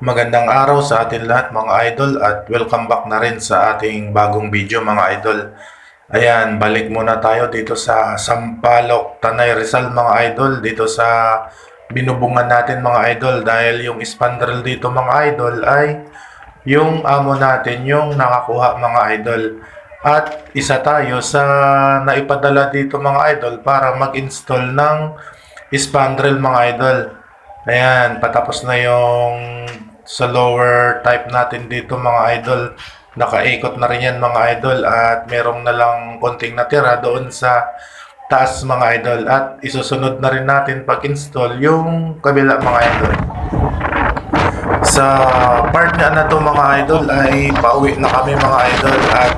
Magandang araw sa atin lahat mga idol at welcome back na rin sa ating bagong video mga idol. Ayan, balik muna tayo dito sa Sampaloc, Tanay Rizal mga idol dito sa binubungan natin mga idol dahil yung spandrel dito mga idol ay yung amo natin yung nakakuha mga idol. At isa tayo sa naipadala dito mga idol para mag-install ng spandrel mga idol. Ayan, patapos na yung sa lower type natin dito mga idol. Nakaikot na rin yan mga idol at merong na lang konting natira doon sa taas mga idol. At isusunod na rin natin pag-install yung kabila mga idol. Sa part na na to mga idol ay pauwi na kami mga idol at